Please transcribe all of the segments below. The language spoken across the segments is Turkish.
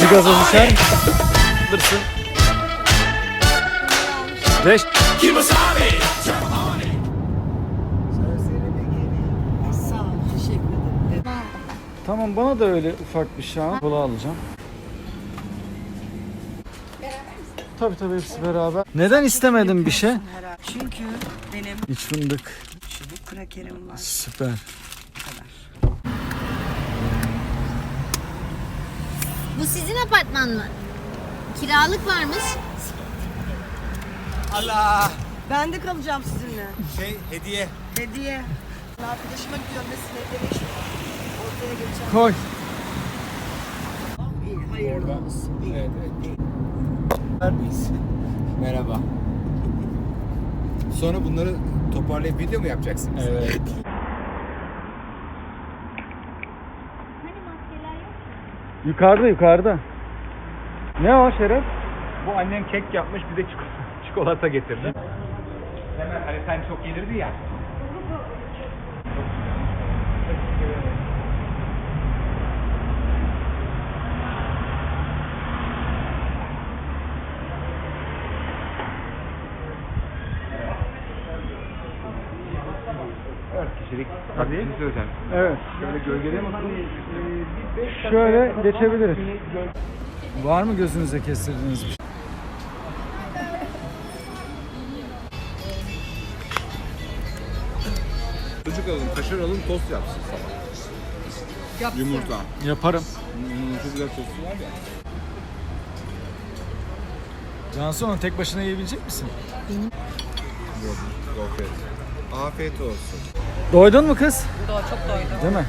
Bir gazoz içer misin? Alırsın. Beş. Sağ ol, teşekkür ederim. Tamam bana da öyle ufak bir şey al. Kola alacağım. Tabii tabii hepsi beraber. Neden istemedin bir şey? Çünkü benim İç fındık. çubuk krakerim var. Süper. Bu sizin apartman mı? Kiralık varmış. Allah! Ben de kalacağım sizinle. Şey hediye. Hediye. Arkadaşıma gidiyorum Mesut'e iş var. Ortaya geçeceğim. Koy. İyi, hayırlı olsun. İyi. Evet evet. Neredeyiz? Merhaba. Sonra bunları toparlayıp video mu yapacaksın? bize? Evet. Yukarıda yukarıda. Ne o Şeref? Bu annem kek yapmış bir de çikolata, getirdi. Hemen hani sen çok gelirdi ya. Dört kişilik. Evet. Şöyle gölgede mi? Şöyle geçebiliriz. Var mı gözünüze kestirdiğiniz bir şey? Çocuk alalım, kaşar alalım, tost yapsın sabah. Yumurta. Yaparım. Hmm, çok güzel tostu var ya. Cansu onu tek başına yiyebilecek misin? Yok, gofret. Afiyet olsun. Doydun mu kız? çok doydum. Değil mi?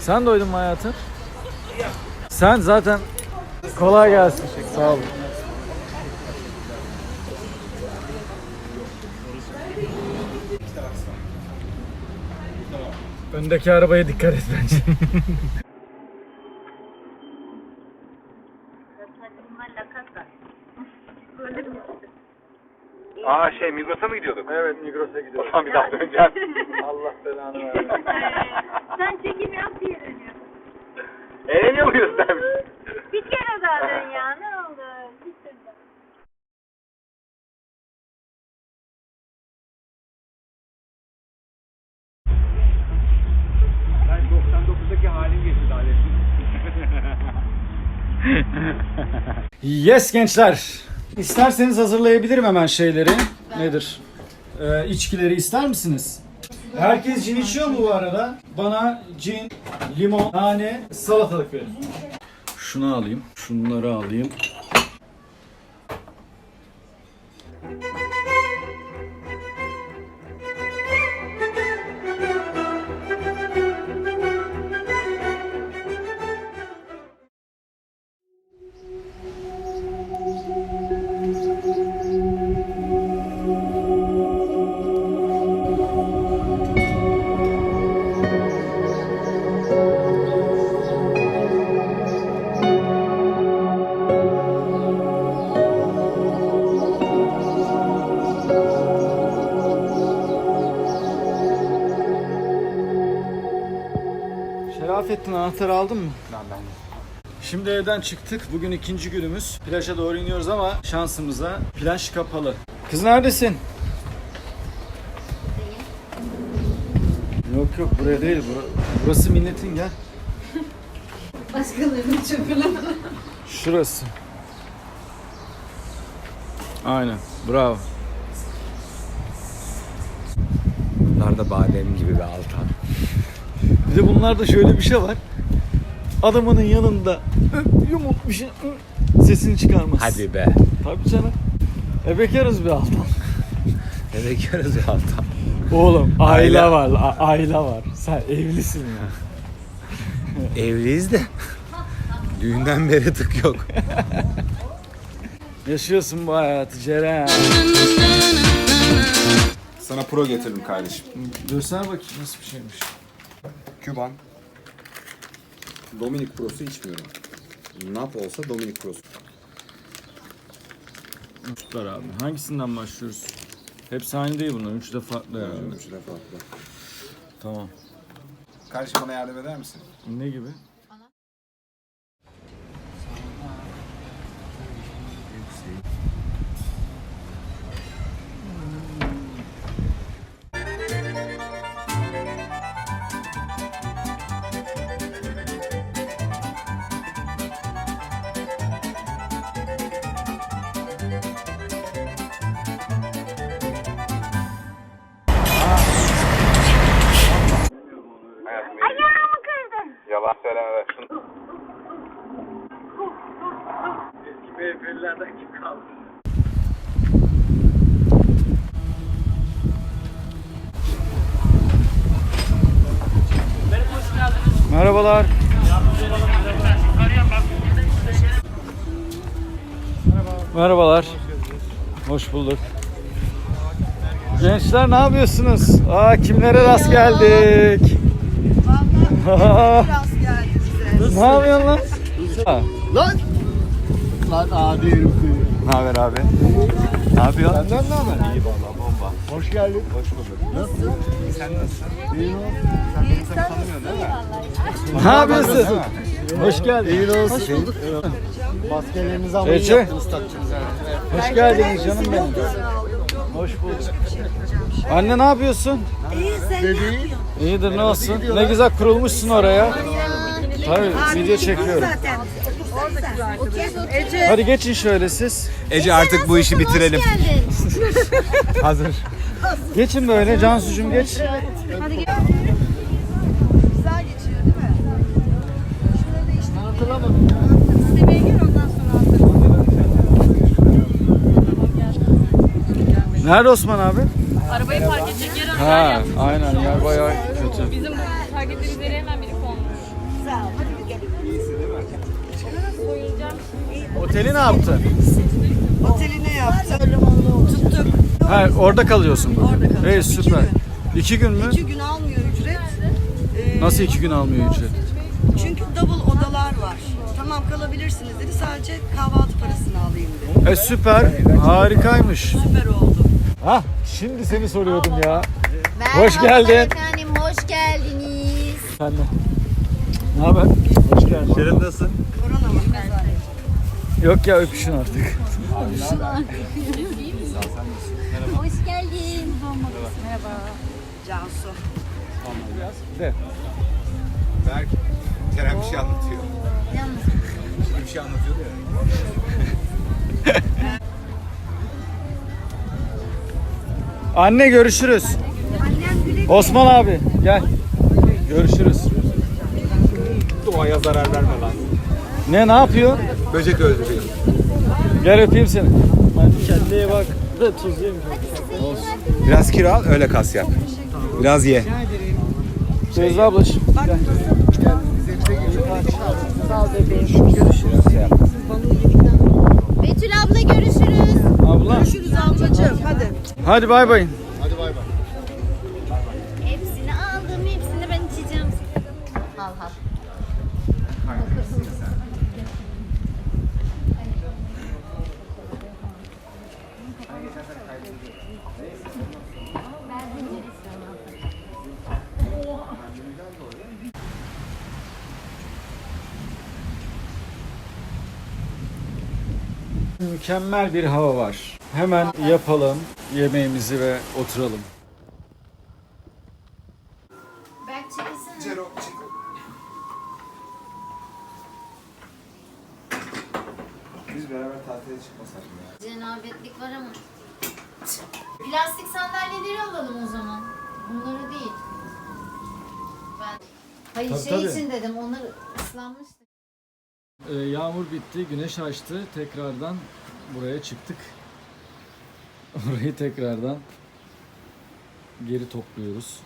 Sen doydun mu hayatım? Sen zaten kolay gelsin. Sağ ol. Öndeki arabaya dikkat et bence. Aa şey Migros'a mı gidiyorduk? evet Migros'a O gidiyoruz. zaman bir daha döneceğiz. Allah belanı versin. Sen çekim yap diye dönüyorum. Eğleniyor muyuz demiş. Bir kere daha dön ya ne oldu? Ben 99'daki halim geçti daha Yes gençler. İsterseniz hazırlayabilirim hemen şeyleri. Nedir? Ee, içkileri ister misiniz? Herkes cin içiyor mu bu arada? Bana cin, limon, nane, salatalık verin. Şunu alayım, şunları alayım. Anahtarı aldın mı? Ben ben. Şimdi evden çıktık. Bugün ikinci günümüz. Plaja doğru iniyoruz ama şansımıza plaj kapalı. Kız neredesin? Yok yok buraya değil. Bura- Burası milletin gel. Başkalarının çöpünü. Şurası. Aynen. Bravo. Bunlar da badem gibi bir altan. Bir de bunlarda şöyle bir şey var. Adamının yanında öp, yumult bir şey ı, sesini çıkarmaz. Hadi be. Tabii canım. E bekarız bir alttan. Ne bekarız bir altan. Oğlum aile, Aile. var, a- aile var. Sen evlisin ya. Evliyiz de. Düğünden beri tık yok. Yaşıyorsun bu hayatı Ceren. Sana pro getirdim kardeşim. Göster bakayım nasıl bir şeymiş. Küban. Dominic Pro'su içmiyorum. Nap olsa Dominic Pro'su. Süper abi. Hangisinden başlıyoruz? Hepsi aynı değil bunlar. Üçü de farklı yani. Üçü de farklı. Tamam. Kardeşim bana yardım eder misin? Ne gibi? Merhabalar. Merhabalar. Hoş bulduk. Gençler ne yapıyorsunuz? Aa kimlere rast geldik? Vallahi biraz geldi size. ne yapıyorsun lan? Lan! Lan adi herif. Ne haber abi? Ne yapıyorsun? Senden ne haber? İyi valla bomba. Hoş geldin. Hoş bulduk. Nasılsın? Sen nasılsın? İyi ol. Sen beni tabii tanımıyorsun değil mi? Ne yapıyorsun? Hoş geldin. İyi olsun. Hoş bulduk. Maskelerinizi ama iyi yaptınız takacağınız. Hoş geldiniz canım benim. Hoş bulduk. Anne ne yapıyorsun? Bebeği İyidir ne olsun. Ne güzel kurulmuşsun oraya. Tabii video çekiyorum. Ece Hadi geçin şöyle siz. Ece artık bu işi bitirelim. Hoş geldin. Hazır. Geçin böyle Cansucuğum geç. güzel geçiyor değil mi? Şurada işte hatırlamadım. istemeye gel ondan sonra. Nerede Osman abi? Arabayı park edecek yer Ha, aynen yer bayağı kötü. Bizim bu Oteli ne yaptın? Oteli ne yaptı? Tuttuk. Ha, orada kalıyorsun bugün. Orada kalacağım. İki süper. gün. İki gün mü? İki gün almıyor ücret. Ee, Nasıl iki gün almıyor ücret? Çünkü double odalar var. Tamam kalabilirsiniz dedi. Sadece kahvaltı parasını alayım dedi. E süper, harikaymış. Süper oldu. Ha, şimdi seni soruyordum ya. Merhabalar Hoş geldin. efendim, hoş geldiniz. Sen de. Ne haber? Hoş geldin. Şerif nasılsın? Korona mı? Yok ya öpüşün artık. Hoş geldin. Cansu. De. Berk. Kerem bir şey anlatıyor. Yalnız Şimdi bir şey anlatıyordu ya. Anne görüşürüz. Osman abi gel. Görüşürüz. Doğaya zarar verme lan. Ne ne yapıyor? Böcek öldürüyor. Gel öpeyim seni. Hadi kendine bak. De tuz yemiş. Biraz kilo al öyle kas yap. Biraz ye. Teyze ablacığım. Gel. Betül abla görüşürüz. Abla. Görüşürüz ablacığım. Hadi. Hadi bay bay. Mükemmel bir hava var. Hemen yapalım yemeğimizi ve oturalım. Berk çekilsene. Biz beraber tatile çıkmasak mı ya? Cenabetlik var ama. Plastik sandalyeleri alalım o zaman. Bunları değil. Ben Hayır Tabii, şey tabii. için dedim. Onlar ıslanmıştı. Ee, yağmur bitti, güneş açtı. Tekrardan buraya çıktık. Orayı tekrardan geri topluyoruz.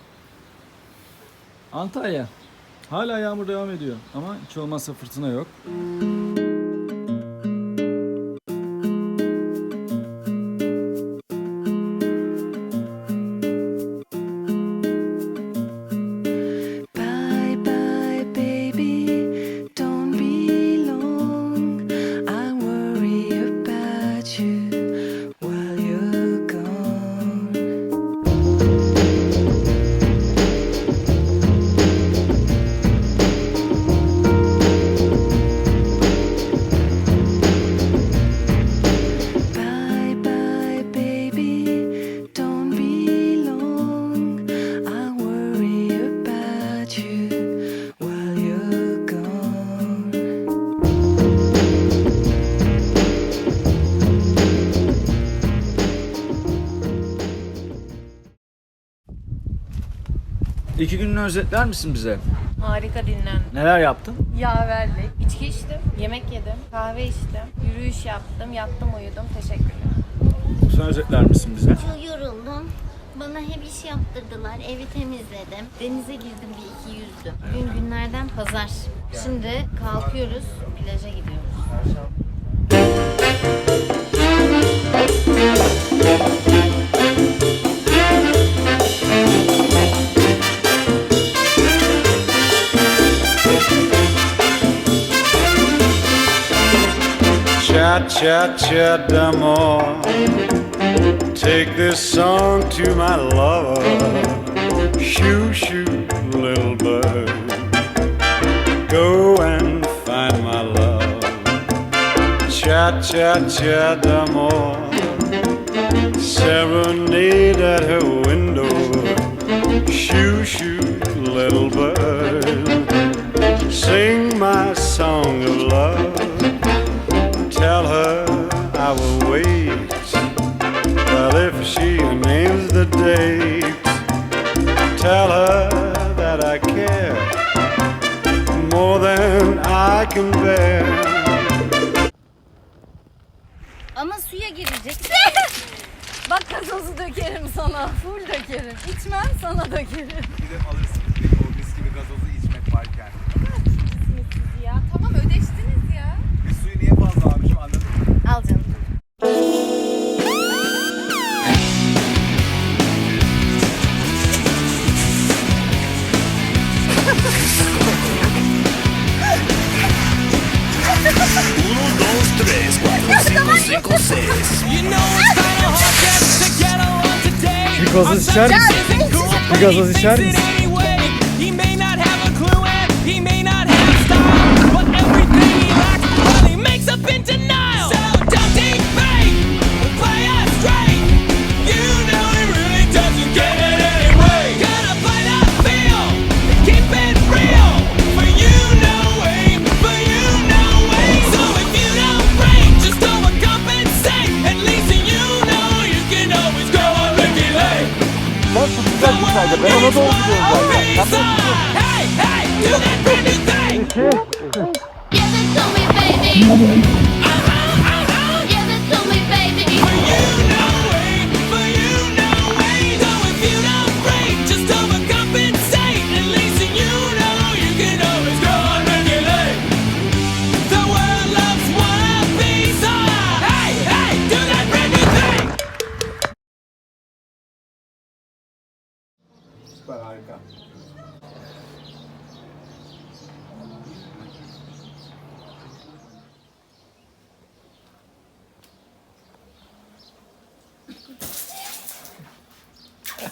Antalya. Hala yağmur devam ediyor ama hiç olmazsa fırtına yok. İki gününü özetler misin bize? Harika dinlen. Neler yaptın? Yaverlik. İçki içtim. Yemek yedim. Kahve içtim. Yürüyüş yaptım. Yattım uyudum. Teşekkürler. Sen özetler misin bize? Çok yoruldum. Bana hep iş yaptırdılar. Evi temizledim. Denize girdim bir iki yüzdüm. Bugün günlerden pazar. Şimdi kalkıyoruz. Plaja gidiyoruz. Cha cha cha d'amour. Take this song to my lover. Shoo shoo, little bird. Go and find my love. Cha cha cha d'amour. Serenade at her window. Shoo shoo, little bird. Sing my Can bear. Ama suya girecek. Bak gazozu dökerim sana. Full dökerim. İçmem sana dökerim. Gidip alırsınız bir gazoz içer misin? Bir gazoz içer misin? Ben su güzel bir sadece. Ben ona doğru gidiyorum zaten. Hey, hey, do that brand new thing. Give it to me baby.